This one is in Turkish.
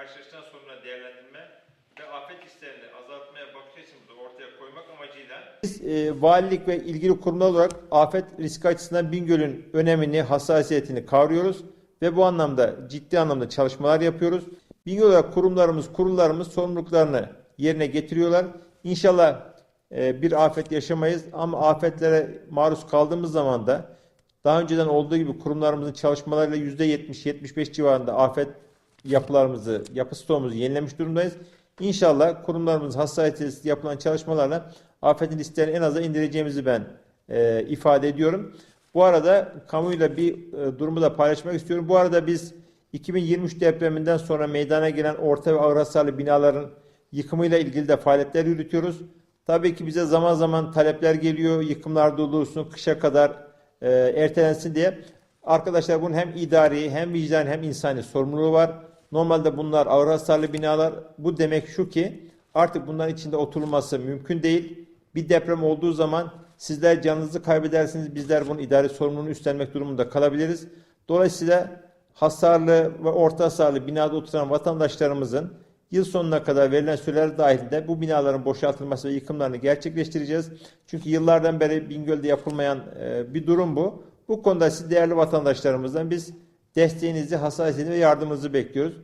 karşılaşılan sorunları değerlendirme ve afet risklerini azaltmaya bakış açımızı ortaya koymak amacıyla Biz e, valilik ve ilgili kurumlar olarak afet riski açısından Bingöl'ün önemini, hassasiyetini kavruyoruz ve bu anlamda ciddi anlamda çalışmalar yapıyoruz. Bingöl olarak kurumlarımız, kurullarımız sorumluluklarını yerine getiriyorlar. İnşallah e, bir afet yaşamayız ama afetlere maruz kaldığımız zaman da daha önceden olduğu gibi kurumlarımızın çalışmalarıyla %70-75 civarında afet yapılarımızı, yapı stoğumuzu yenilemiş durumdayız. İnşallah kurumlarımız hassasiyetiyle yapılan çalışmalarla afetin risklerini en aza indireceğimizi ben e, ifade ediyorum. Bu arada kamuyla bir e, durumu da paylaşmak istiyorum. Bu arada biz 2023 depreminden sonra meydana gelen orta ve ağır hasarlı binaların yıkımıyla ilgili de faaliyetler yürütüyoruz. Tabii ki bize zaman zaman talepler geliyor. Yıkımlar durdurulsun, kışa kadar e, ertelensin diye. Arkadaşlar bunun hem idari hem vicdan hem insani sorumluluğu var. Normalde bunlar ağır hasarlı binalar. Bu demek şu ki artık bunların içinde oturulması mümkün değil. Bir deprem olduğu zaman sizler canınızı kaybedersiniz. Bizler bunun idari sorumluluğunu üstlenmek durumunda kalabiliriz. Dolayısıyla hasarlı ve orta hasarlı binada oturan vatandaşlarımızın yıl sonuna kadar verilen süreler dahilinde bu binaların boşaltılması ve yıkımlarını gerçekleştireceğiz. Çünkü yıllardan beri Bingöl'de yapılmayan e, bir durum bu. Bu konuda siz değerli vatandaşlarımızdan biz desteğinizi, hassasiyetinizi ve yardımınızı bekliyoruz.